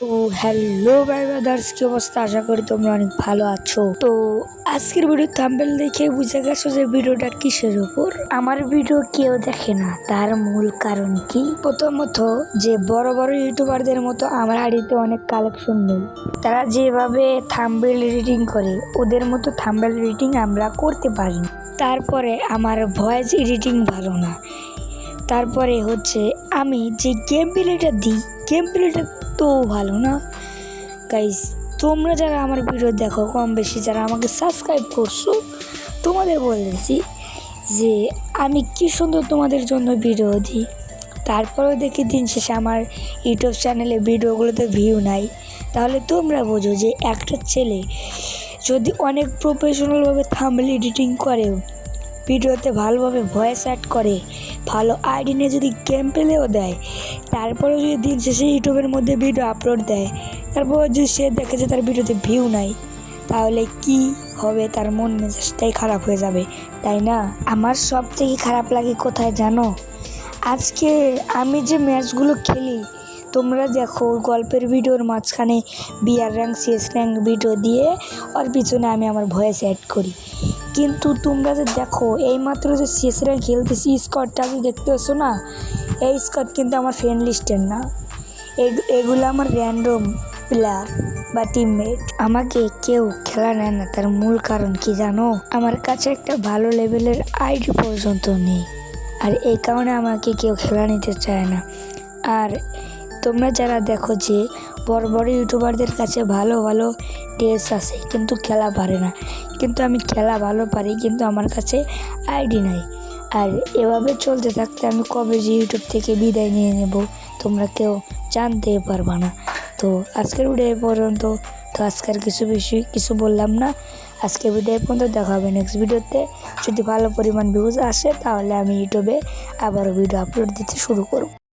তো হ্যালো ভাই ব্রাদার্স কি অবস্থা? আশা করি তোমরা অনেক ভালো আছো। তো আজকের ভিডিও থাম্বেল দেখে বুঝে গেছো যে ভিডিওটা কিসের উপর? আমার ভিডিও কেউ দেখে না, তার মূল কারণ কি? প্রথমত, যে বড় বড় ইউটিউবারদের মতো আমার আইডিতে অনেক কালেকশন নেই। তারা যেভাবে থাম্বেল এডিটিং করে, ওদের মতো থাম্বেল এডিটিং আমরা করতে পারি তারপরে আমার ভয়েস এডিটিং ভালো না। তারপরে হচ্ছে আমি যে গেম প্লেটা দিই গেম প্লেটা তো ভালো না। গাইস তোমরা যারা আমার ভিডিও দেখো, কম বেশি যারা আমাকে সাবস্ক্রাইব করছ, তোমাদের বলেছি যে আমি কি সুন্দর তোমাদের জন্য ভিডিও দিই। তারপরেও দেখি দিন শেষে আমার ইউটিউব চ্যানেলে ভিডিওগুলোতে ভিউ নাই। তাহলে তোমরা বোঝো যে একটা ছেলে যদি অনেক প্রফেশনালভাবে থাম্বল এডিটিং করেও ভিডিওতে ভালোভাবে ভয়েস অ্যাড করে, ভালো আইডি নিয়ে যদি গেম প্লেও দেয় তারপরে যদি দিন শেষে ইউটিউবের মধ্যে ভিডিও আপলোড দেয় তারপর যদি সে দেখে যে তার ভিডিওতে ভিউ নাই, তাহলে কি হবে তার মন মেজাজটাই খারাপ হয়ে যাবে, তাই না? আমার সব থেকে খারাপ লাগে কোথায় জানো? আজকে আমি যে ম্যাচগুলো খেলি, তোমরা দেখো গল্পের ভিডিওর মাঝখানে বিয়ার র্যাঙ্ক সিএস র্যাঙ্ক ভিডিও দিয়ে, ওর পিছনে আমি আমার ভয়েস অ্যাড করি। কিন্তু তোমরা যে দেখো, এইমাত্র যে র্যাঙ্ক খেলতেছি স্কটটা যে দেখতে পাচ্ছ না, এই স্কট কিন্তু আমার ফ্রেন্ড লিস্টের না। এগুলো আমার র্যান্ডম প্লেয়ার বা টিমমেট আমাকে কেউ খেলা নেয় না, তার মূল কারণ কি জানো? আমার কাছে একটা ভালো লেভেলের আইডি পর্যন্ত নেই। আর এই কারণে আমাকে কেউ খেলা নিতে চায় না। আর তোমরা যারা দেখো যে বড় বড় ইউটিউবারদের কাছে ভালো ভালো ড্রেস আছে, কিন্তু খেলা পারে না। কিন্তু আমি খেলা ভালো পারি, কিন্তু আমার কাছে আইডি নাই। আর এভাবে চলতে থাকতে আমি কবে যে ইউটিউব থেকে বিদায় নিয়ে নেব, তোমরা কেউ জানতে পারবা না। তো আজকের ভিডিও পর্যন্ত। তো আজকের কিছু বেশি কিছু বললাম না। আজকের ভিডিও পর্যন্ত দেখা হবে নেক্সট ভিডিওতে। যদি ভালো পরিমাণ ভিউজ আসে, তাহলে আমি ইউটিউবে আবারও ভিডিও আপলোড দিতে শুরু করব।